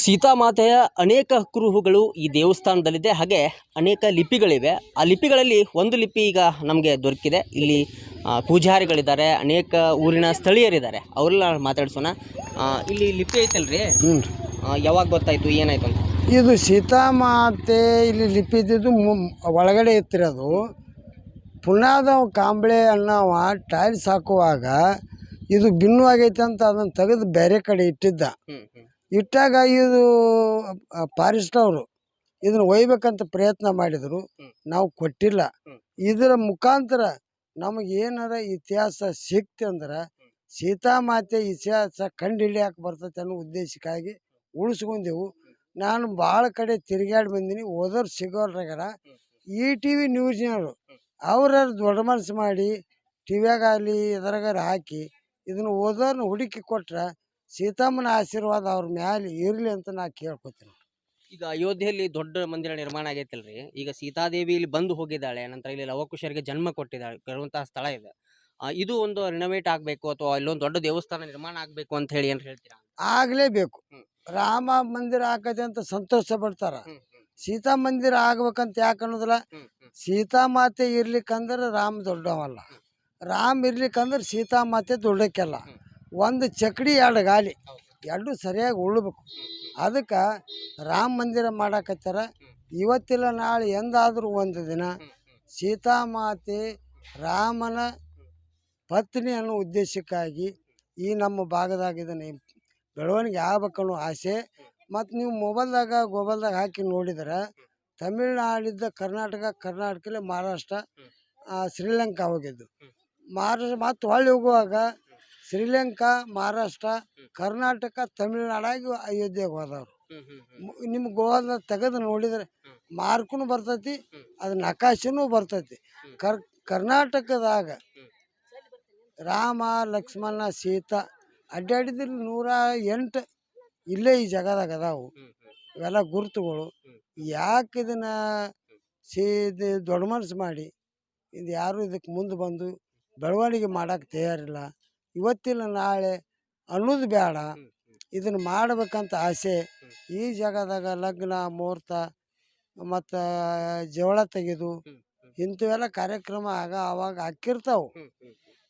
ಸೀತಾಮಾತೆಯ ಅನೇಕ ಕುರುಹುಗಳು ಈ ದೇವಸ್ಥಾನದಲ್ಲಿದೆ. ಹಾಗೆ ಅನೇಕ ಲಿಪಿಗಳಿವೆ. ಆ ಲಿಪಿಗಳಲ್ಲಿ ಒಂದು ಲಿಪಿ ಈಗ ನಮಗೆ ದೊರಕಿದೆ. ಇಲ್ಲಿ ಪೂಜಾರಿಗಳಿದ್ದಾರೆ ಅನೇಕ ಊರಿನ ಸ್ಥಳೀಯರಿದ್ದಾರೆ. ಅವರೆಲ್ಲ ಮಾತಾಡ್ಸೋಣ. ಇಲ್ಲಿ ಲಿಪಿ ಐತಲ್ರಿ? ಯಾವಾಗ ಗೊತ್ತಾಯಿತು ಏನಾಯ್ತು ಅಂತ? ಇದು ಸೀತಾಮಾತೆ ಇಲ್ಲಿ ಲಿಪಿ ಇದ್ದಿದ್ದು ಒಳಗಡೆ ಇತ್ತಿರೋದು ಪುನಾದ ಕಾಂಬಳೆ ಅನ್ನವ ಟೈಲ್ಸ್ ಹಾಕುವಾಗ ಇದು ಭಿನ್ನವಾಗೈತೆ ಅಂತ ಅದನ್ನು ತೆಗೆದು ಬೇರೆ ಕಡೆ ಇಟ್ಟಿದ್ದ. ಇಟ್ಟಾಗ ಇದು ಫಾರೆಸ್ಟ್ ಅವರು ಇದನ್ನು ಒಯ್ಬೇಕಂತ ಪ್ರಯತ್ನ ಮಾಡಿದರು. ನಾವು ಕೊಟ್ಟಿಲ್ಲ. ಇದರ ಮುಖಾಂತರ ನಮಗೆ ಏನಾರ ಇತಿಹಾಸ ಸಿಕ್ತಂದ್ರೆ ಸೀತಾಮಾತೆ ಇತಿಹಾಸ ಕಂಡು ಹಿಡಿಯಾಕೆ ಬರ್ತೈತೆ ಅನ್ನೋ ಉದ್ದೇಶಕ್ಕಾಗಿ ಉಳಿಸ್ಕೊಂಡೆವು. ನಾನು ಭಾಳ ಕಡೆ ತಿರುಗಾಡಿ ಬಂದೀನಿ. ಓದೋರು ಸಿಗೋಲ್ರಾಗಾರ ಈ ಟಿ ವಿ ನ್ಯೂಸ್ನವರು ಅವ್ರ ದೊಡ್ಡ ಮನಸ್ಸು ಮಾಡಿ ಟಿವಿಯಾಗಲಿ ಎದರಾಗಾರ ಹಾಕಿ ಇದನ್ನು ಓದೋರ್ನ ಹುಡುಕಿ ಕೊಟ್ರೆ ಸೀತಮ್ಮನ ಆಶೀರ್ವಾದ ಅವ್ರ ಮ್ಯಾಲೆ ಇರಲಿ ಅಂತ ನಾ ಕೇಳ್ಕೊತೀನಿ. ಈಗ ಅಯೋಧ್ಯೆಯಲ್ಲಿ ದೊಡ್ಡ ಮಂದಿರ ನಿರ್ಮಾಣ ಆಗೈತಲ್ರಿ. ಈಗ ಸೀತಾದೇವಿ ಇಲ್ಲಿ ಬಂದು ಹೋಗಿದ್ದಾಳೆ ನಂತರ ಇಲ್ಲಿ ಲವಕುಶರಿಗೆ ಜನ್ಮ ಕೊಟ್ಟಿದ್ದಾಳೆ ಬರುವಂತಹ ಸ್ಥಳ ಇದೆ. ಆ, ಇದು ಒಂದು ರಿನೋವೇಟ್ ಆಗಬೇಕು ಅಥವಾ ಇಲ್ಲೊಂದು ದೊಡ್ಡ ದೇವಸ್ಥಾನ ನಿರ್ಮಾಣ ಆಗಬೇಕು ಅಂತ ಹೇಳಿ ಏನು ಹೇಳ್ತೀರಾ? ಆಗಲೇಬೇಕು. ಹ್ಮ್. ರಾಮ ಮಂದಿರ ಆಕತೆ ಅಂತ ಸಂತೋಷ ಪಡ್ತಾರ. ಹ್ಮ್ ಹ್ಮ್. ಸೀತಾ ಮಂದಿರ ಆಗ್ಬೇಕಂತ ಯಾಕೆ ಅನ್ನೋದಿಲ್ಲ? ಹ್ಮ್ ಹ್ಮ್. ಸೀತಾಮಾತೆ ಇರ್ಲಿಕ್ಕಂದ್ರೆ ರಾಮ ದೊಡ್ಡವಲ್ಲ. ರಾಮ ಇರ್ಲಿಕ್ಕಂದ್ರೆ ಸೀತಾಮಾತೆ ದೊಡ್ಡಕ್ಕೆಲ್ಲ. ಹ್ಮ್. ಒಂದು ಚಕ್ಡಿ ಎರಡು ಗಾಲಿ. ಎರಡು ಸರಿಯಾಗಿ ಉಳ್ಬೇಕು. ಅದಕ್ಕೆ ರಾಮ ಮಂದಿರ ಮಾಡಾಕತ್ತಾರ ಇವತ್ತಿಲ್ಲ ನಾಳೆ ಎಂದಾದರೂ ಒಂದು ದಿನ ಸೀತಾಮಾತೆ ರಾಮನ ಪತ್ನಿ ಅನ್ನೋ ಉದ್ದೇಶಕ್ಕಾಗಿ ಈ ನಮ್ಮ ಭಾಗದಾಗ ಇದನ್ನು ಬೆಳವಣಿಗೆ ಆಗ್ಬೇಕನ್ನೋ ಆಸೆ. ಮತ್ತು ನೀವು ಮೊಬೈಲ್ದಾಗ, ಗೊಬಲ್ದಾಗ ಹಾಕಿ ನೋಡಿದ್ರೆ ತಮಿಳ್ನಾಡಿದ್ದ ಕರ್ನಾಟಕ ಕರ್ನಾಟಕಲ್ಲಿ ಮಹಾರಾಷ್ಟ್ರ ಶ್ರೀಲಂಕಾ ಹೋಗಿದ್ದು. ಮಹಾರಾಷ್ಟ್ರ ಮತ್ತು ಹೊಳ್ಳಿ ಹೋಗುವಾಗ ಶ್ರೀಲಂಕಾ ಮಹಾರಾಷ್ಟ್ರ ಕರ್ನಾಟಕ ತಮಿಳ್ನಾಡಾಗಿ ಅಯೋಧ್ಯೆಗೆ ಹೋದವ್ರು. ನಿಮ್ಮ ಗೋವಾದ ತೆಗೆದು ನೋಡಿದ್ರೆ ಮಾರ್ಕೂ ಬರ್ತೈತಿ ಅದು ನಕಾಶೆನೂ ಬರ್ತೈತಿ. ಕರ್ ಕರ್ನಾಟಕದಾಗ ರಾಮ ಲಕ್ಷ್ಮಣ ಸೀತಾ ಅಡ್ಡಾಡಿದ್ರೆ ನೂರ ಎಂಟು ಇಲ್ಲೇ ಈ ಜಾಗದಾಗ ಅದಾವು. ಇವೆಲ್ಲ ಗುರುತುಗಳು. ಯಾಕೆ ಇದನ್ನು ಸೀ ಇದು ದೊಡ್ಡ ಮನಸ್ಸು ಮಾಡಿ ಇದು ಯಾರು ಇದಕ್ಕೆ ಮುಂದೆ ಬಂದು ಬೆಳವಣಿಗೆ ಮಾಡಕ್ಕೆ ತಯಾರಿಲ್ಲ? ಇವತ್ತಿಲ್ಲ ನಾಳೆ ಅನ್ನೋದು ಬೇಡ. ಇದನ್ನು ಮಾಡಬೇಕಂತ ಆಸೆ. ಈ ಜಾಗದಾಗ ಲಗ್ನ ಮುಹೂರ್ತ ಮತ್ತು ಜವಳ ತೆಗೆದು ಇಂಥವೆಲ್ಲ ಕಾರ್ಯಕ್ರಮ ಆಗ ಅವಾಗ ಹಾಕಿರ್ತಾವೆ.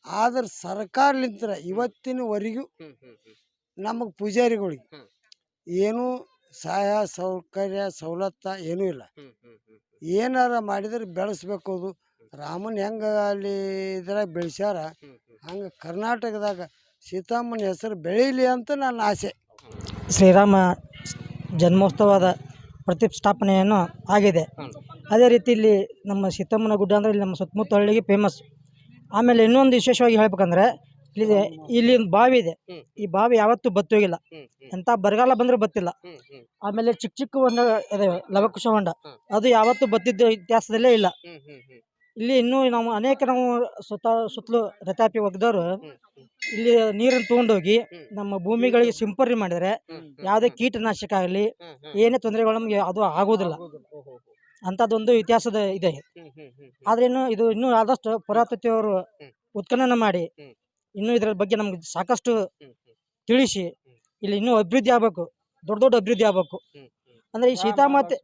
ಆದ್ರೆ ಸರ್ಕಾರಲಿಂತ್ರ ಇವತ್ತಿನವರೆಗೂ ನಮಗೆ ಪೂಜಾರಿಗಳಿಗೆ ಏನು ಸಹಾಯ ಸೌಕರ್ಯ ಸವಲತ್ತ ಏನೂ ಇಲ್ಲ. ಏನಾರ ಮಾಡಿದ್ರೆ ಬೆಳೆಸ್ಬೇಕು ಅದು. ರಾಮನ್ ಹೆಂಗೆ ಅಲ್ಲಿ ಇದ್ರಾಗ ಬೆಳೆಸ್ಯಾರ ಹಂಗೆ ಕರ್ನಾಟಕದಾಗ ಸೀತಾಮ್ಮನ ಹೆಸರು ಬೆಳೀಲಿ ಅಂತ ನನ್ನ ಆಸೆ. ಶ್ರೀರಾಮ ಜನ್ಮೋತ್ಸವದ ಪ್ರತಿಷ್ಠಾಪನೆಯನ್ನು ಆಗಿದೆ. ಅದೇ ರೀತಿ ಇಲ್ಲಿ ನಮ್ಮ ಸೀತಮ್ಮನ ಗುಡ್ಡ ಅಂದರೆ ಇಲ್ಲಿ ನಮ್ಮ ಸುತ್ತಮುತ್ತ ಹಳ್ಳಿಗೆ ಫೇಮಸ್ ಆಮೇಲೆ ಇನ್ನೊಂದು ವಿಶೇಷವಾಗಿ ಹೇಳ್ಬೇಕಂದ್ರೆ ಇಲ್ಲಿ ಇಲ್ಲಿ ಒಂದು ಬಾವಿ ಇದೆ. ಈ ಬಾವಿ ಯಾವತ್ತೂ ಬತ್ತೋಗಿಲ್ಲ. ಎಂಥ ಬರಗಾಲ ಬಂದರೂ ಬತ್ತಿಲ್ಲ. ಆಮೇಲೆ ಚಿಕ್ಕ ಚಿಕ್ಕ ಹೊಂಡ ಇದೆ ಲವಕುಶ ಹೊಂಡ. ಅದು ಯಾವತ್ತೂ ಬತ್ತಿದ್ದು ಇತಿಹಾಸದಲ್ಲೇ ಇಲ್ಲ. ಇಲ್ಲಿ ಇನ್ನೂ ನಾವು ಅನೇಕ ನಾವು ಸುತ್ತ ಸುತ್ತಲೂ ರತಾಪಿ ಒಗ್ದವರು ಇಲ್ಲಿ ನೀರನ್ನು ತಗೊಂಡೋಗಿ ನಮ್ಮ ಭೂಮಿಗಳಿಗೆ ಸಿಂಪರಣೆ ಮಾಡಿದರೆ ಯಾವುದೇ ಕೀಟನಾಶಕ ಆಗಲಿ ಏನೇ ತೊಂದರೆಗಳು ನಮಗೆ ಅದು ಆಗೋದಿಲ್ಲ. ಅಂತದೊಂದು ಅಂಥದ್ದೊಂದು ಇತಿಹಾಸದ ಇದೆ. ಆದ್ರೆ ಇನ್ನು ಇದು ಇನ್ನೂ ಆದಷ್ಟು ಪುರಾತತ್ವವರು ಹ್ಮ್. ಉತ್ಖನನ ಮಾಡಿ ಇನ್ನು ಇದರ ಬಗ್ಗೆ ನಮ್ಗೆ ಸಾಕಷ್ಟು ತಿಳಿಸಿ ಇಲ್ಲಿ ಇನ್ನೂ ಅಭಿವೃದ್ಧಿ ಆಗಬೇಕು ದೊಡ್ಡ ದೊಡ್ಡ ಅಭಿವೃದ್ಧಿ ಆಗಬೇಕು. ಅಂದ್ರೆ ಈ ಸೀತಾಮಾತೆ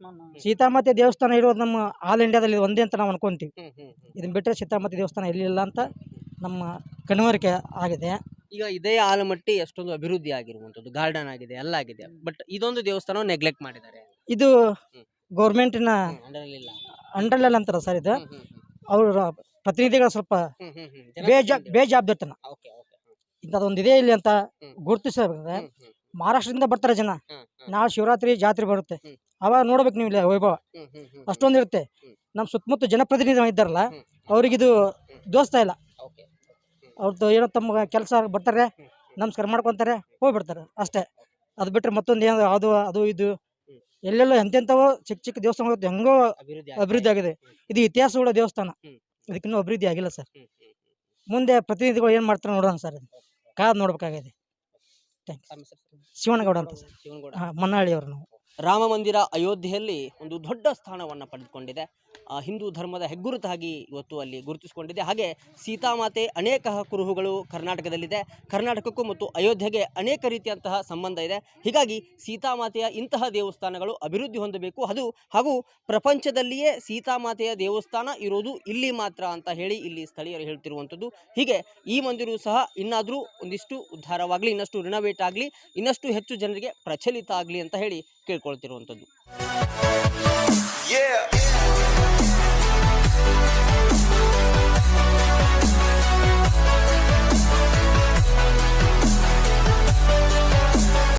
ಸೀತಾಮಾತೆ ದೇವಸ್ಥಾನ ಇರೋದು ನಮ್ಮ ಆಲ್ ಇಂಡಿಯಾದಲ್ಲಿ ಒಂದೇ ಅಂತ ನಾವು ಅನ್ಕೊಂತೀವಿ. ಇದನ್ನ ಬಿಟ್ಟರೆ ಸೀತಾಮಾತೆ ದೇವಸ್ಥಾನ ಇಲ್ಲಿ ಇಲ್ಲ ಅಂತ ನಮ್ಮ ಕಣ್ವರಿಕೆ ಆಗಿದೆ. ಈಗ ಇದೇ ಆಲಮಟ್ಟಿ ಎಷ್ಟೊಂದು ಅಭಿವೃದ್ಧಿ ಆಗಿರುವಂತದ್ದು ಗಾರ್ಡನ್ ಆಗಿದೆ ಎಲ್ಲ ಆಗಿದೆ. ಬಟ್ ಇದೊಂದು ದೇವಸ್ಥಾನ ನೆಗ್ಲೆಕ್ಟ್ ಮಾಡಿದ್ದಾರೆ. ಇದು ಗೌರ್ಮೆಂಟ್ ಗೌರ್ಮೆಂಟಿನ ಅಂಡರ್ ಅಂಡರ್ಲೆಲ್ ಅಂತಾರ ಸರ್ ಇದು? ಅವ್ರ ಪ್ರತಿನಿಧಿಗಳು ಸ್ವಲ್ಪ ಬೇಜಾ ಬೇಜಾಬ್ದತನ ಇಂಥದ್ದೊಂದು ಇದೆ ಇಲ್ಲಿ ಅಂತ. ಗುರುತಿಸಬೇಕಂದ್ರೆ ಮಹಾರಾಷ್ಟ್ರದಿಂದ ಬರ್ತಾರೆ ಜನ. ನಾಳೆ ಶಿವರಾತ್ರಿ ಜಾತ್ರೆ ಬರುತ್ತೆ. ಅವಾಗ ನೋಡ್ಬೇಕು ನೀವು ಇಲ್ಲಿ ವೈಭವ. ಅಷ್ಟೊಂದು ಇರುತ್ತೆ. ನಮ್ಮ ಸುತ್ತಮುತ್ತ ಜನಪ್ರತಿನಿಧಿ ಇದ್ದಾರಲ್ಲ. ಅವ್ರಿಗಿದು ದೋಸ್ತ ಇಲ್ಲ. ಅವ್ರದ್ದು ಏನೋ ತಮ್ಮ ಕೆಲಸ ಬರ್ತಾರೆ. ನಮಸ್ಕಾರ ಮಾಡ್ಕೊತಾರೆ ಹೋಗ್ಬಿಡ್ತಾರೆ ಅಷ್ಟೇ. ಅದು ಬಿಟ್ಟರೆ ಮತ್ತೊಂದು ಏನು ಅದು ಅದು ಇದು. ಎಲ್ಲೆಲ್ಲೋ ಎಂತೆಂಥವೋ ಚಿಕ್ಕ ಚಿಕ್ಕ ದೇವಸ್ಥಾನ ಹೆಂಗೋ ಅಭಿವೃದ್ಧಿ ಆಗಿದೆ. ಇದು ಇತಿಹಾಸಗಳ ದೇವಸ್ಥಾನ. ಅದಕ್ಕಿನ್ನೂ ಇದಕ್ಕಿನ್ನೂ ಅಭಿವೃದ್ಧಿ ಆಗಿಲ್ಲ ಸರ್. ಮುಂದೆ ಪ್ರತಿನಿಧಿಗಳು ಏನು ಮಾಡ್ತಾರೆ ನೋಡೋಣ ಸರ್. ಕಾದು ನೋಡ್ಬೇಕಾಗಿದೆ. ಶಿವನಗೌಡ ಅಂತ ಸರ್. ಶಿವನಗೌಡ ಹಾಂ ಮನ್ನಹಳ್ಳಿ ಅವರು ನಾವು. ರಾಮ ಮಂದಿರ ಅಯೋಧ್ಯೆಯಲ್ಲಿ ಒಂದು ದೊಡ್ಡ ಸ್ಥಾನವನ್ನು ಪಡೆದುಕೊಂಡಿದೆ. ಹಿಂದೂ ಧರ್ಮದ ಹೆಗ್ಗುರುತಾಗಿ ಇವತ್ತು ಅಲ್ಲಿ ಗುರುತಿಸಿಕೊಂಡಿದೆ. ಹಾಗೆ ಸೀತಾಮಾತೆ ಅನೇಕ ಕುರುಹುಗಳು ಕರ್ನಾಟಕದಲ್ಲಿದೆ. ಕರ್ನಾಟಕಕ್ಕೂ ಮತ್ತು ಅಯೋಧ್ಯೆಗೆ ಅನೇಕ ರೀತಿಯಂತಹ ಸಂಬಂಧ ಇದೆ. ಹೀಗಾಗಿ ಸೀತಾಮಾತೆಯ ಇಂತಹ ದೇವಸ್ಥಾನಗಳು ಅಭಿವೃದ್ಧಿ ಹೊಂದಬೇಕು. ಅದು ಹಾಗೂ ಪ್ರಪಂಚದಲ್ಲಿಯೇ ಸೀತಾಮಾತೆಯ ದೇವಸ್ಥಾನ ಇರೋದು ಇಲ್ಲಿ ಮಾತ್ರ ಅಂತ ಹೇಳಿ ಇಲ್ಲಿ ಸ್ಥಳೀಯರು ಹೇಳ್ತಿರುವಂಥದ್ದು. ಹೀಗೆ ಈ ಮಂದಿರವು ಸಹ ಇನ್ನಾದರೂ ಒಂದಿಷ್ಟು ಉದ್ಧಾರವಾಗಲಿ, ಇನ್ನಷ್ಟು ರಿನೋವೇಟ್ ಆಗಲಿ ಇನ್ನಷ್ಟು ಹೆಚ್ಚು ಜನರಿಗೆ ಪ್ರಚಲಿತ ಆಗಲಿ ಅಂತ ಹೇಳಿ ಕೇಳ್ಕೊಳ್ತಿರುವಂಥದ್ದು.